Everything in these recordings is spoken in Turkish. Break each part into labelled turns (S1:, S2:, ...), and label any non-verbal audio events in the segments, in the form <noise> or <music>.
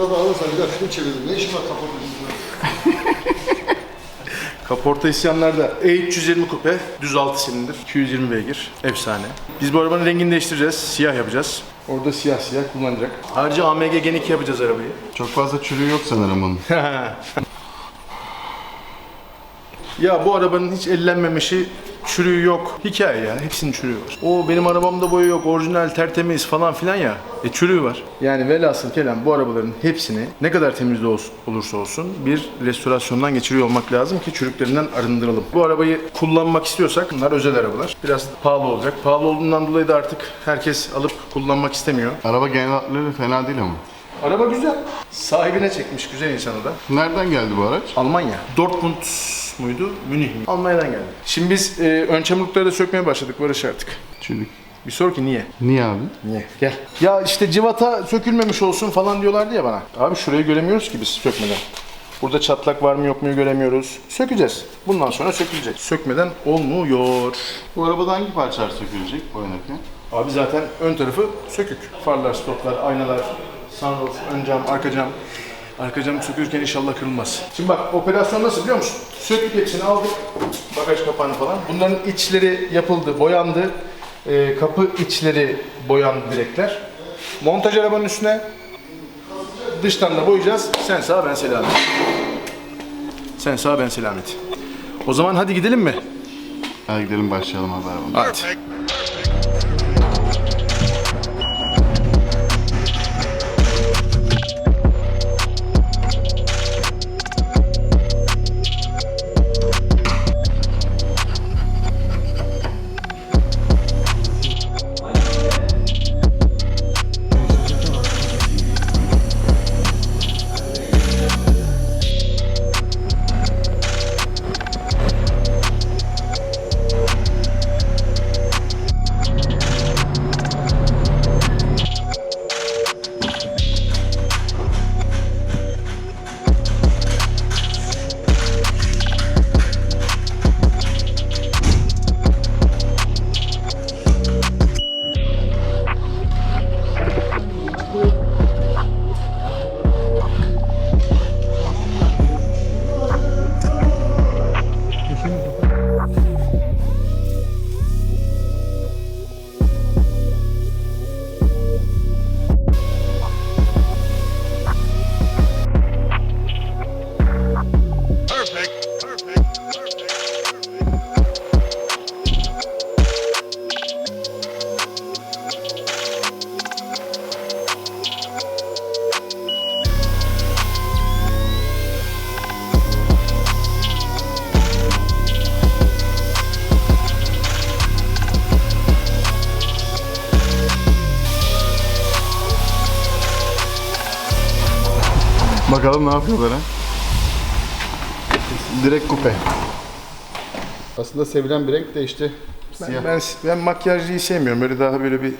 S1: Araba alırsan bir daha film. Ne işin var kaporta üstünde? <laughs>
S2: Kaporta isyanlarda E320 kupe, düz 6 silindir, 220 beygir, efsane. Biz bu arabanın rengini değiştireceğiz, siyah yapacağız. Orada siyah siyah kullanacak. Ayrıca AMG Gen 2 yapacağız arabayı.
S3: Çok fazla çürüğü yok sanırım onun. <laughs>
S2: Ya bu arabanın hiç ellenmemişi, çürüğü yok. Hikaye ya, hepsinin çürüğü var. O benim arabamda boya yok, orijinal tertemiz falan filan ya. E çürüğü var. Yani velhasıl kelam bu arabaların hepsini ne kadar temiz olursa olsun bir restorasyondan geçiriyor olmak lazım ki çürüklerinden arındıralım. Bu arabayı kullanmak istiyorsak bunlar özel arabalar. Biraz pahalı olacak. Pahalı olduğundan dolayı da artık herkes alıp kullanmak istemiyor.
S3: Araba genel hatlarıyla fena değil ama.
S2: Araba güzel. Sahibine çekmiş güzel insanı da.
S3: Nereden geldi bu araç?
S2: Almanya. Dortmund muydu? Münih mi? Almanya'dan geldi. Şimdi biz e, ön çamurlukları da sökmeye başladık Barış artık.
S3: Çürük.
S2: Bir sor ki niye?
S3: Niye abi?
S2: Niye? Gel. Ya işte civata sökülmemiş olsun falan diyorlardı ya bana. Abi şurayı göremiyoruz ki biz sökmeden. Burada çatlak var mı yok mu göremiyoruz. Sökeceğiz. Bundan sonra sökülecek. Sökmeden olmuyor.
S3: Bu arabada hangi parçalar sökülecek boyanırken?
S2: Abi zaten ön tarafı sökük. Farlar, stoplar, aynalar, sunroof, ön cam, arka cam. Arka cam sökülürken inşallah kırılmaz. Şimdi bak operasyon nasıl biliyor musun? Söktük hepsini aldık. Bagaj kapağını falan. Bunların içleri yapıldı, boyandı. Ee, kapı içleri boyandı direkler. Montaj arabanın üstüne dıştan da boyayacağız. Sen sağ ben selamet. Sen sağ ben selamet. O zaman hadi gidelim mi?
S3: Hadi gidelim başlayalım abi arabamıza.
S2: Hadi.
S3: Bakalım ne yapıyorlar ha? Direkt kupe.
S1: Aslında sevilen bir renk de işte
S2: Ben, ben, ben makyajlıyı sevmiyorum. Böyle daha böyle bir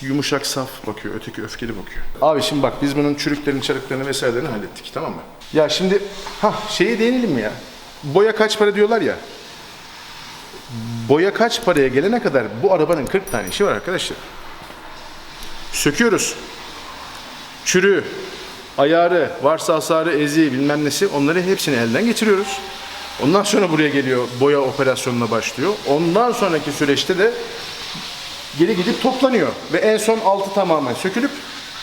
S2: yumuşak saf bakıyor. Öteki öfkeli bakıyor. Abi şimdi bak biz bunun çürüklerini, çarıklarını vesairelerini hallettik tamam mı? Ya şimdi ha şeyi değinelim mi ya? Boya kaç para diyorlar ya. Boya kaç paraya gelene kadar bu arabanın 40 tane işi var arkadaşlar. Söküyoruz. Çürüğü, ayarı, varsa hasarı, ezi bilmem nesi onları hepsini elden geçiriyoruz. Ondan sonra buraya geliyor boya operasyonuna başlıyor. Ondan sonraki süreçte de geri gidip toplanıyor. Ve en son altı tamamen sökülüp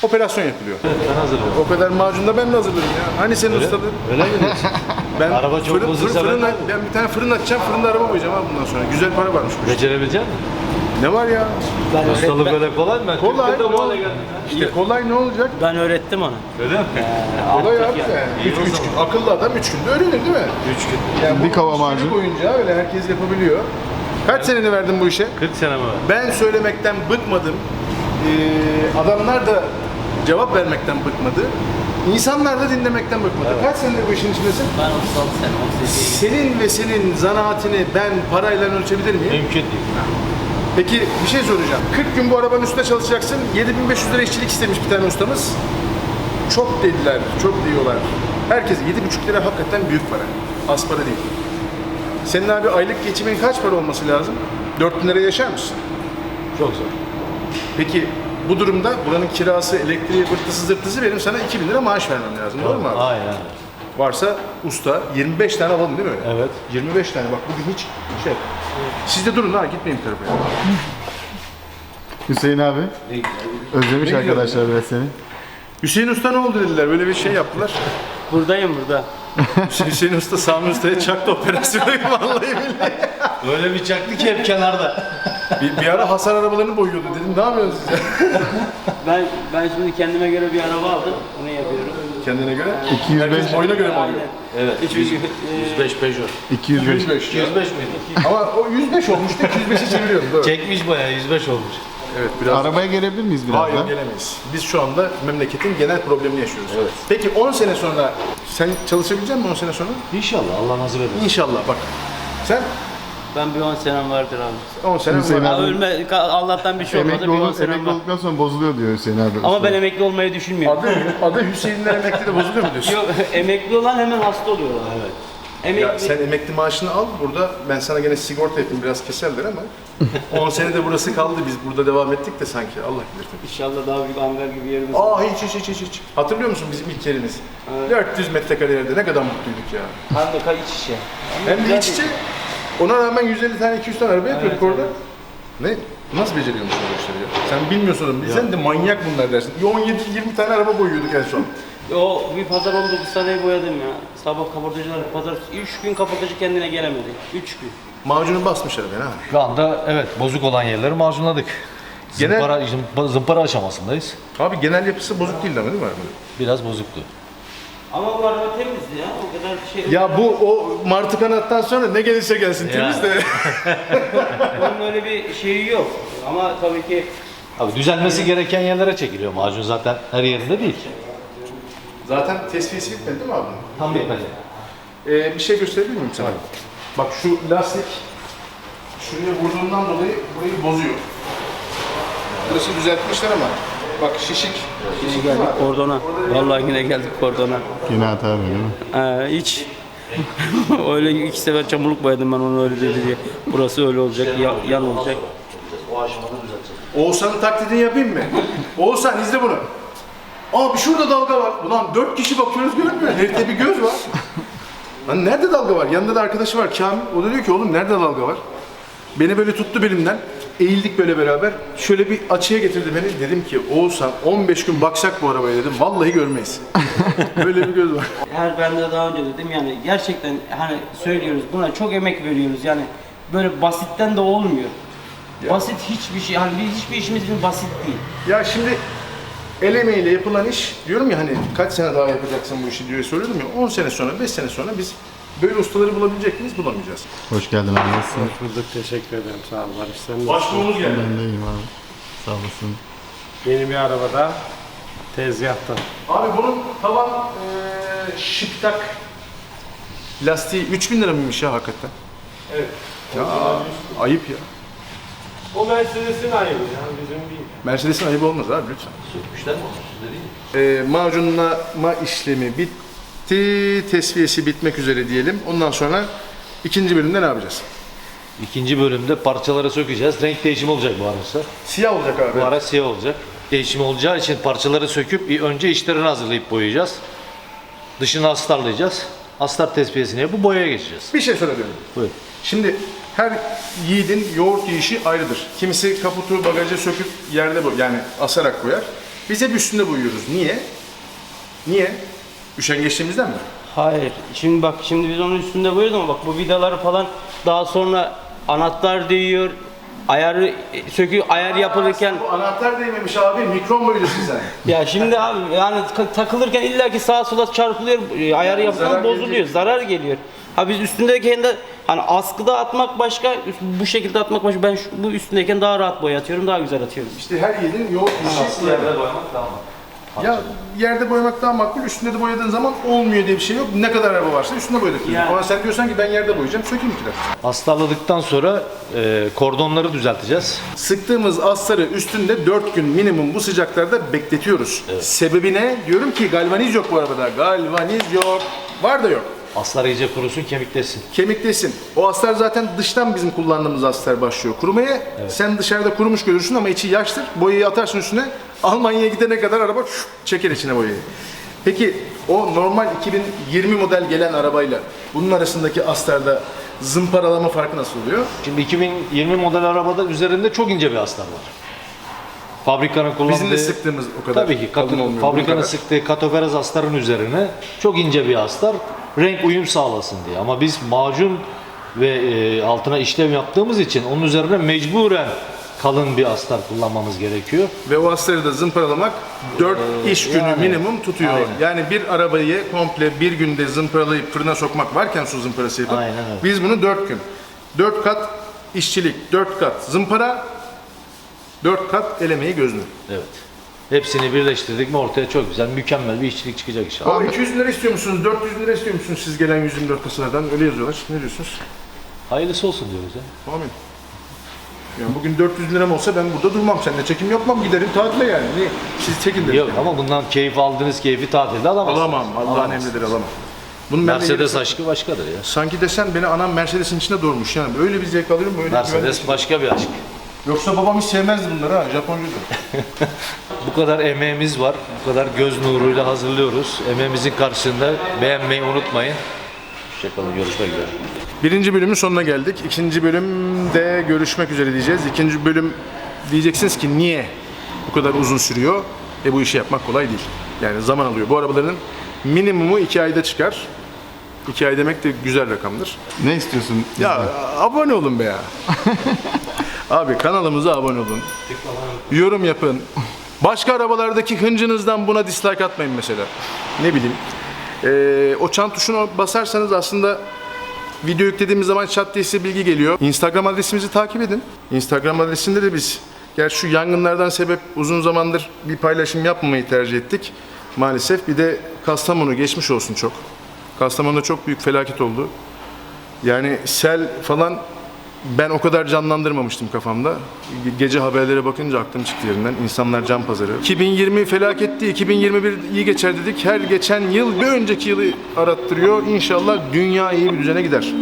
S2: operasyon yapılıyor.
S4: Ben hazırlıyorum.
S2: O kadar macunu da ben de hazırladım ya. Hani senin ustalığın?
S4: Öyle mi diyorsun? <laughs>
S2: Ben
S4: Araba çok
S2: fırın, fırın, fırın,
S4: ben-
S2: bir tane fırın açacağım, fırında araba boyayacağım abi bundan sonra. Güzel para varmış.
S4: Becerebilecek misin?
S2: Ne var ya?
S5: Ben,
S4: Ustalık
S5: öğret-
S4: öyle kolay mı?
S2: Kolay, kolay.
S4: hale geldim.
S2: İşte kolay ne olacak?
S5: ben öğrettim onu.
S4: Öyle mi?
S2: Kolay
S5: Artık
S2: abi
S5: ya-
S2: yani. Üç, üç gün, akıllı adam üç günde öğrenir değil mi?
S4: Üç gün.
S2: Yani
S3: Bir
S2: bu üç
S3: macun.
S2: gün boyunca öyle herkes yapabiliyor. Kaç seneni verdin bu işe?
S4: 40 sene mi var?
S2: Ben söylemekten bıkmadım. Ee, adamlar da cevap vermekten bıkmadı. İnsanlar da dinlemekten bıkmadı. Kaç senedir bu işin içindesin?
S5: Ben 36 sene, 18
S2: Senin ve senin zanaatini ben parayla ölçebilir miyim?
S4: Mümkün değil.
S2: Peki bir şey soracağım. 40 gün bu arabanın üstünde çalışacaksın. 7500 lira işçilik istemiş bir tane ustamız. Çok dediler, çok diyorlar. Herkes 7,5 lira hakikaten büyük para. Az para değil. Senin abi aylık geçimin kaç para olması lazım? 4000 liraya yaşar mısın?
S4: Çok zor.
S2: Peki bu durumda buranın kirası, elektriği, vırtısı zırtısı benim sana 2000 lira maaş vermem lazım. Doğru mu abi?
S4: Aynen.
S2: Varsa usta 25 tane alalım değil mi?
S4: Evet.
S2: 25 tane bak bugün hiç şey. Siz de durun ha gitmeyin bir tarafa. ya.
S3: Hüseyin abi. Özlemiş
S2: Ne
S3: arkadaşlar biraz seni.
S2: Hüseyin Usta ne oldu dediler böyle bir şey yaptılar. <laughs>
S5: Buradayım burada.
S2: Hüseyin Usta Sami Usta'ya çaktı operasyonu <laughs> vallahi billahi.
S4: Öyle bir çaktı ki hep kenarda.
S2: Bir, bir ara hasar arabalarını boyuyordu dedim ne yapıyorsunuz siz ya? <laughs>
S5: Ben ben şimdi kendime göre bir araba aldım. Onu yapıyorum.
S2: Kendine göre.
S3: 205,
S2: Herkes boyuna göre mi alıyor?
S4: Evet.
S5: Çünkü,
S4: 105 Peugeot.
S3: 205.
S2: 105. ya.
S4: 105 miydi?
S2: Ama o 105 olmuştu 205'i çeviriyordu. Doğru.
S4: Çekmiş bayağı 105 olmuş.
S2: Evet biraz.
S3: Arabaya gelebilir miyiz
S2: Hayır
S3: birazdan?
S2: gelemeyiz. Biz şu anda memleketin genel problemini yaşıyoruz. Peki 10 sene sonra sen çalışabilecek misin 10 sene sonra?
S4: İnşallah Allah nasip eder.
S2: İnşallah bak. Sen
S5: ben bir 10 senem vardır abi.
S2: 10 sene
S3: Hüseyin
S2: var.
S3: abi-
S5: ölme, Allah'tan bir şey olmadı.
S3: Emekli,
S5: Bir 10
S3: olur,
S5: senem
S3: emekli
S5: var.
S3: olduktan sonra bozuluyor diyor Hüseyin abi.
S5: Ama ben emekli olmayı düşünmüyorum.
S2: Adı, adı Hüseyinler emekli de bozuluyor mu diyorsun?
S5: Yok <laughs> emekli olan hemen hasta oluyorlar. Evet. Emekli.
S2: Ya sen emekli maaşını al burada ben sana gene sigorta ettim biraz keserler ama <laughs> 10 sene de burası kaldı biz burada devam ettik de sanki Allah bilir tabii.
S5: İnşallah daha büyük hangar gibi yerimiz
S2: Aa hiç hiç hiç hiç hiç. Hatırlıyor musun bizim ilk yerimiz? 400 metrekare yerde ne kadar mutluyduk ya.
S5: Hem de kay iç içe.
S2: Hem de iç içe. Ona rağmen 150 tane 200 tane araba yapıyorduk orada. Ne? Nasıl beceriyormuş bu işleri ya? Sen bilmiyorsun. Bilsen de manyak bunlar dersin. 17-20 tane araba boyuyorduk en son. <laughs>
S5: O bir pazar 19 taneyi boyadım ya. Sabah kaportacılar pazar 3 gün kaportacı kendine gelemedi. 3 gün.
S2: Macunu basmış arabaya ha.
S4: Şu anda evet bozuk olan yerleri macunladık.
S2: Genel-
S4: Zımpara, zımpa- zımpara aşamasındayız.
S2: Abi genel yapısı bozuk değil ama değil mi arabanın?
S4: Biraz bozuktu.
S5: Ama bu araba temizdi ya. O kadar şey.
S2: Ya bu o martı kanattan sonra ne gelirse gelsin temiz de. <laughs>
S5: Onun öyle bir şeyi yok. Ama tabii ki
S4: Abi düzelmesi gereken yerlere çekiliyor macun zaten her yerinde değil.
S2: Zaten tesviyesi bitmedi değil mi abi?
S4: Tam bitmedi.
S2: Ee, bir şey gösterebilir miyim sana? Bak şu lastik şuraya vurduğundan dolayı burayı bozuyor. Burası düzeltmişler ama bak şişik. Var.
S5: geldik kordona. Vallahi yine geldik kordona.
S3: Yine hata böyle değil mi?
S5: Ee, hiç. <laughs> öyle iki sefer çamurluk boyadım ben onu öyle dedi diye. Burası öyle olacak, ya- yan olacak.
S2: Oğuzhan'ın taklidini yapayım mı? <laughs> Oğuzhan izle bunu. Abi şurada dalga var. Ulan dört kişi bakıyoruz görmüyor. Herifte bir göz var. Lan nerede dalga var? Yanında da arkadaşı var Kamil. O da diyor ki oğlum nerede dalga var? Beni böyle tuttu belimden. Eğildik böyle beraber. Şöyle bir açıya getirdi beni. Dedim ki Oğuzhan 15 gün baksak bu arabaya dedim. Vallahi görmeyiz. <laughs> böyle bir göz var.
S5: Her ben de daha önce dedim yani gerçekten hani söylüyoruz buna çok emek veriyoruz yani böyle basitten de olmuyor. Basit hiçbir şey hani biz hiçbir işimiz bir basit değil.
S2: Ya şimdi el emeğiyle yapılan iş diyorum ya hani kaç sene daha yapacaksın bu işi diye söylüyordum ya 10 sene sonra 5 sene sonra biz böyle ustaları bulabilecek miyiz bulamayacağız.
S3: Hoş geldin abi. Nasılsın?
S6: Bulduk teşekkür ederim sağ ol Barış sen.
S2: Başbuğumuz geldi.
S3: Ben de iyiyim abi. Sağ olasın.
S6: Yeni bir arabada tezgahta.
S2: Abi bunun tavan eee şıktak lastiği 3000 lira mıymış ya hakikaten? Evet. Ya ayıp ya.
S6: O Mercedes'in ayrı ya bizim değil.
S2: Mercedes'in ayıbı olmaz abi lütfen.
S4: Sökmüşler mi mi?
S2: Eee macunlama işlemi bitti, tesviyesi bitmek üzere diyelim. Ondan sonra ikinci bölümde ne yapacağız?
S4: İkinci bölümde parçaları sökeceğiz. Renk değişimi olacak bu araçta.
S2: Siyah olacak abi.
S4: Bu araç siyah olacak. Değişimi olacağı için parçaları söküp önce içlerini hazırlayıp boyayacağız. Dışını astarlayacağız. Astar tespiyesini yapıp boyaya geçeceğiz.
S2: Bir şey söyleyeyim.
S4: Buyur.
S2: Şimdi her yiğidin yoğurt yiyişi ayrıdır. Kimisi kaputu bagajı söküp yerde boy yani asarak koyar. Biz hep üstünde boyuyoruz. Niye? Niye? Üşengeçliğimizden mi?
S5: Hayır. Şimdi bak şimdi biz onun üstünde boyuyoruz ama bak bu vidaları falan daha sonra anahtar değiyor. Ayarı sökü ayar yapılırken
S2: Bu anahtar değmemiş abi. Mikron boyuyorsun sen. <laughs>
S5: ya şimdi abi yani ta- takılırken illaki sağa sola çarpılıyor, e, ayarı yapılan
S2: zarar
S5: bozuluyor,
S2: gelecek.
S5: zarar geliyor. Ha biz üstündeyken de hani askıda atmak başka, üst- bu şekilde atmak başka. Ben şu, bu üstündeyken daha rahat boya atıyorum, daha güzel atıyorum.
S2: İşte her yiğidin yoğurt yiyişi
S4: Yerde boyamak tamam.
S2: Ya yerde boyamak daha makbul, üstünde de boyadığın zaman olmuyor diye bir şey yok. Ne kadar araba varsa üstünde boyadık.
S5: Yani.
S2: Ama sen diyorsan ki ben yerde boyayacağım, sökeyim ki de.
S4: Astarladıktan sonra e, kordonları düzelteceğiz.
S2: Sıktığımız astarı üstünde 4 gün minimum bu sıcaklarda bekletiyoruz. Sebebi ne? Diyorum ki galvaniz yok bu arabada. Galvaniz yok. Var da yok.
S4: Aslar iyice kurusun, kemiklesin.
S2: Kemiklesin. O astar zaten dıştan bizim kullandığımız astar başlıyor kurumaya. Sen dışarıda kurumuş görürsün ama içi yaştır. Boyayı atarsın üstüne. Almanya'ya gidene kadar araba şuf, çeker içine boyayı. Peki o normal 2020 model gelen arabayla bunun arasındaki astarda zımparalama farkı nasıl oluyor?
S4: Şimdi 2020 model arabada üzerinde çok ince bir astar var. Fabrikanın kullandığı...
S2: Bizim de sıktığımız o kadar
S4: Tabii ki
S2: olmuyor, bu
S4: fabrikanın sıktığı katoferaz astarın üzerine çok ince bir astar renk uyum sağlasın diye. Ama biz macun ve e, altına işlem yaptığımız için onun üzerine mecburen kalın bir astar kullanmamız gerekiyor.
S2: Ve o astarı da zımparalamak 4 iş günü
S4: yani.
S2: minimum tutuyor.
S4: Aynen.
S2: Yani bir arabayı komple bir günde zımparalayıp fırına sokmak varken su zımparası yapıp
S4: Aynen öyle.
S2: biz bunu 4 gün. 4 kat işçilik, 4 kat zımpara, 4 kat elemeyi gözlü.
S4: Evet. Hepsini birleştirdik mi ortaya çok güzel, mükemmel bir işçilik çıkacak inşallah.
S2: Abi 200 lira istiyor musunuz? 400 lira istiyor musunuz siz gelen 124 kasalardan? Öyle yazıyorlar. Ne diyorsunuz?
S4: Hayırlısı olsun diyoruz ya.
S2: Amin. Yani bugün 400 liram olsa ben burada durmam. Seninle çekim yapmam. Giderim tatile yani. Niye? Siz çekin derim.
S4: Yok ama bundan keyif aldığınız keyfi tatilde alamazsınız.
S2: Alamam. Allah'ın
S4: Alamazsınız.
S2: emridir alamam. Bunun
S4: Mercedes aşkı başkadır ya.
S2: Sanki desen beni anam Mercedes'in içinde doğurmuş yani. Böyle bir zevk alıyorum böyle
S4: Mercedes başka bir aşk.
S2: Yoksa babam hiç sevmezdi bunları ha. Japoncuydu. <laughs>
S4: Bu kadar emeğimiz var, bu kadar göz nuruyla hazırlıyoruz. Emeğimizin karşısında beğenmeyi unutmayın. Hoşçakalın, görüşmek üzere.
S2: Birinci bölümün sonuna geldik. İkinci bölümde görüşmek üzere diyeceğiz. İkinci bölüm diyeceksiniz ki niye bu kadar uzun sürüyor? E bu işi yapmak kolay değil. Yani zaman alıyor. Bu arabaların minimumu iki ayda çıkar. İki ay demek de güzel rakamdır.
S3: Ne istiyorsun?
S2: Ya abone olun be ya. <laughs> Abi kanalımıza abone olun. Yorum yapın. Başka arabalardaki hıncınızdan buna dislike atmayın mesela. Ne bileyim. Ee, o çan tuşuna basarsanız aslında video yüklediğimiz zaman chat diye size bilgi geliyor. Instagram adresimizi takip edin. Instagram adresinde de biz gerçi şu yangınlardan sebep uzun zamandır bir paylaşım yapmamayı tercih ettik. Maalesef bir de Kastamonu geçmiş olsun çok. Kastamonu'da çok büyük felaket oldu. Yani sel falan ben o kadar canlandırmamıştım kafamda. Ge- Gece haberlere bakınca aklım çıktı yerinden. İnsanlar can pazarı. 2020 felaketti, 2021 iyi geçer dedik. Her geçen yıl bir önceki yılı arattırıyor. İnşallah dünya iyi bir düzene gider.